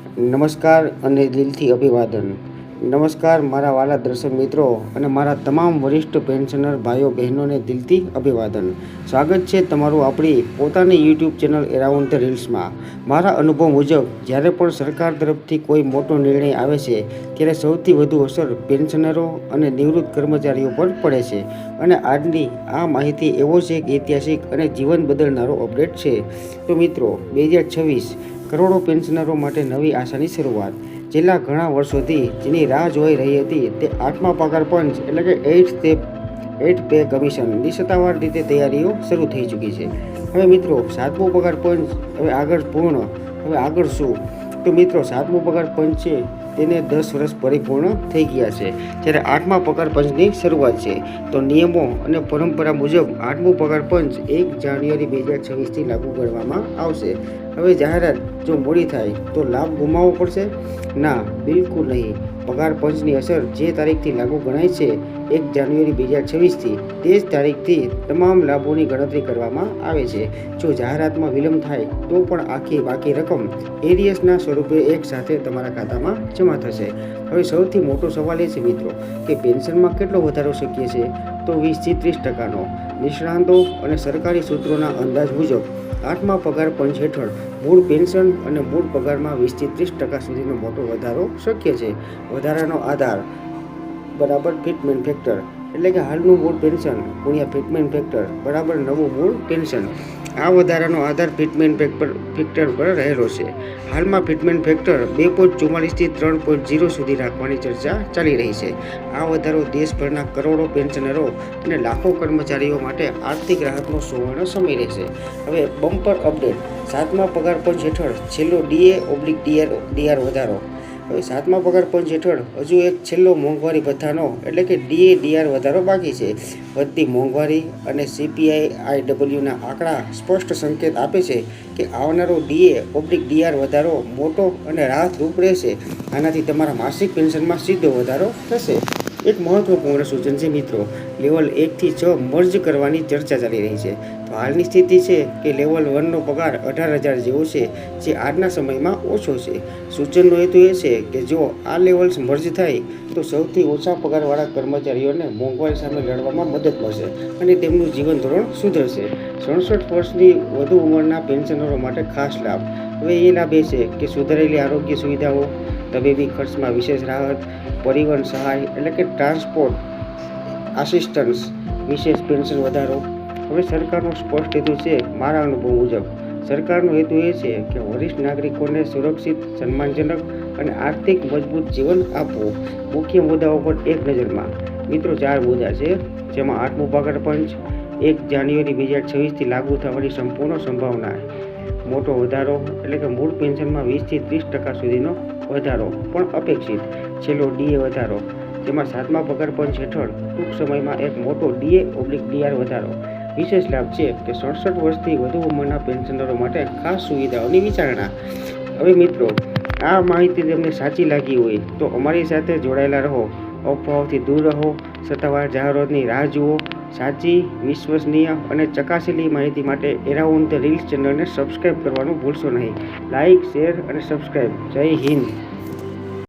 નમસ્કાર અને દિલથી અભિવાદન. નમસ્કાર મારા વાલા દર્શક મિત્રો અને મારા તમામ વરિષ્ઠ પેન્શનર ભાઈઓ બહેનોને દિલથી અભિવાદન. સ્વાગત છે તમારું આપણી પોતાની યુટ્યુબ ચેનલ એરાઉન્ડ ધ રીલ્સમાં મારા અનુભવ મુજબ, જ્યારે પણ સરકાર તરફથી કોઈ મોટો નિર્ણય આવે છે, ત્યારે સૌથી વધુ અસર પેન્શનરો અને નિવૃત્ત કર્મચારીઓ પર પડે છે. અને આજની આ માહિતી એવો છે એક ઐતિહાસિક અને જીવન બદલનારો અપડેટ છે. તો મિત્રો, બે હજાર છવ્વીસ કરોડો પેન્શનરો માટે નવી આશાની શરૂઆત. છેલ્લા ઘણા વર્ષોથી જેની રાહ જોઈ રહી હતી તે આઠમા પગાર પંચ એટલે કે એઇટ સ્ટેપ એઇટ પે કમિશનની સત્તાવાર રીતે તૈયારીઓ શરૂ થઈ ચૂકી છે. હવે મિત્રો, સાતમો પગાર પંચ, હવે આગળ પૂર્ણ, હવે આગળ શું? તો મિત્રો, સાતમો પગાર પંચ છે તેને દસ વર્ષ પરિપૂર્ણ થઈ ગયા છે. જ્યારે આઠમા પગાર પંચની શરૂઆત છે. તો નિયમો અને પરંપરા મુજબ આઠમું પગાર પંચ એક જાન્યુઆરી બે હજાર છવ્વીસથી લાગુ કરવામાં આવશે. હવે જાહેરાત જો મોડી થાય તો લાભ ગુમાવવો પડશે? ના, બિલકુલ નહીં. પગાર પંચની અસર જે તારીખથી લાગુ ગણાય છે, એક જાન્યુઆરી બે હજાર છવ્વીસથી, તે જ તારીખથી તમામ લાભોની ગણતરી કરવામાં આવે છે. જો જાહેરાતમાં વિલંબ થાય, તો પણ આખી બાકી રકમ એરિયસના સ્વરૂપે એક સાથે તમારા ખાતામાં જમા થશે. હવે સૌથી મોટો સવાલ એ છે મિત્રો, કે પેન્શનમાં કેટલો વધારો શક્ય છે? તો વીસથી ત્રીસ ટકાનો. નિષ્ણાંતો અને સરકારી સૂત્રોના અંદાજ મુજબ, આઠમા પગાર પંચ હેઠળ મૂળ પેન્શન અને મૂળ પગારમાં વીસથી ત્રીસ ટકા સુધીનો મોટો વધારો શક્ય છે. વધારાનો આધાર બરાબર ફિટમેન્ટ ફેક્ટર, એટલે કે હાલનું મૂળ પેન્શન ગુણ્યા ફિટમેન્ટ ફેક્ટર બરાબર નવું મૂળ પેન્શન. આ વધારાનો આધાર ફિટમેન્ટ ફેક્ટર પર રહેલો છે. હાલમાં ફિટમેન્ટ ફેક્ટર બે પોઈન્ટ ચુમ્માલીસથી ત્રણ પોઈન્ટ ઝીરો સુધી રાખવાની ચર્ચા ચાલી રહી છે. આ વધારો દેશભરના કરોડો પેન્શનરો અને લાખો કર્મચારીઓ માટે આર્થિક રાહતનો સુવર્ણ સમય રહેશે. હવે બમ્પર અપડેટ. સાતમા પગાર પંચ હેઠળ છેલ્લો ડીએ ઓબ્લિક ડીઆર ડીઆર વધારો. હવે સાતમા પગાર પંચ હેઠળ હજુ એક છેલ્લો મોંઘવારી ભથ્થાનો, એટલે કે ડીએ ડીઆર વધારો બાકી છે. વધતી મોંઘવારી અને સીપીઆઈ આઈડબલ્યુના આંકડા સ્પષ્ટ સંકેત આપે છે કે આવનારો ડીએ ઓબ્લિક ડીઆર વધારો મોટો અને રાહતરૂપ રહેશે. આનાથી તમારા માસિક પેન્શનમાં સીધો વધારો થશે. એક મહત્વપૂર્ણ સૂચન છે મિત્રો. લેવલ એકથી છ મર્જ કરવાની ચર્ચા ચાલી રહી છે. તો હાલની સ્થિતિ છે કે લેવલ વનનો પગાર અઢાર હજાર જેવો છે, જે આજના સમયમાં ઓછો છે. સૂચનનો હેતુ એ છે કે જો આ લેવલ્સ મર્જ થાય, તો સૌથી ઓછા પગારવાળા કર્મચારીઓને મોંઘવારી સામે લડવામાં મદદ મળશે અને તેમનું જીવન ધોરણ સુધરશે. સડસઠ વર્ષની વધુ ઉંમરના પેન્શનરો માટે ખાસ લાભ. હવે એ લાભ એ છે કે સુધારેલી આરોગ્ય સુવિધાઓ તબીબી ખર્ચમાં વિશેષ રાહત, પરિવહન સહાય એટલે કે ટ્રાન્સપોર્ટ આસિસ્ટન્સ, વિશેષ પેન્શન વધારો. હવે સરકારનો સ્પષ્ટ હેતુ છે મારા અનુભવ મુજબ. સરકારનો હેતુ એ છે કે વરિષ્ઠ નાગરિકોને સુરક્ષિત, સન્માનજનક અને આર્થિક મજબૂત જીવન આપવું મુખ્ય મુદ્દાઓ પર એક નજરમાં. મિત્રો, ચાર મુદ્દા છે, જેમાં આઠમું પગાર પંચ. એક જાન્યુઆરી બે હજાર છવ્વીસથી લાગુ થવાની સંપૂર્ણ સંભાવના. મોટો વધારો એટલે કે મૂળ પેન્શનમાં વીસથી ત્રીસ ટકા સુધીનો વધારો પણ અપેક્ષિત. છેલ્લો ડીએ વધારો. જેમાં સાતમા પગારપંચ હેઠળ ટૂંક સમયમાં એક મોટો ડીએ ઓબ્લિક ડીઆર વધારો. વિશેષ લાભ છે કે સડસઠ વર્ષથી વધુ ઉંમરના પેન્શનરો માટે ખાસ સુવિધાઓની વિચારણા. હવે મિત્રો, આ માહિતી તમને સાચી લાગી હોય તો અમારી સાથે જોડાયેલા રહો. અફવાઓથી દૂર રહો. સત્તાવાર જાહેરાતની રાહ જુઓ. સાચી, વિશ્વસનીય અને ચકાસેલી માહિતી માટે એરાઉન્ડ ધ રીલ્સ ચેનલને સબસ્ક્રાઈબ કરવાનું ભૂલશો નહીં. લાઇક શેર અને સબસ્ક્રાઈબ જય હિન્દ.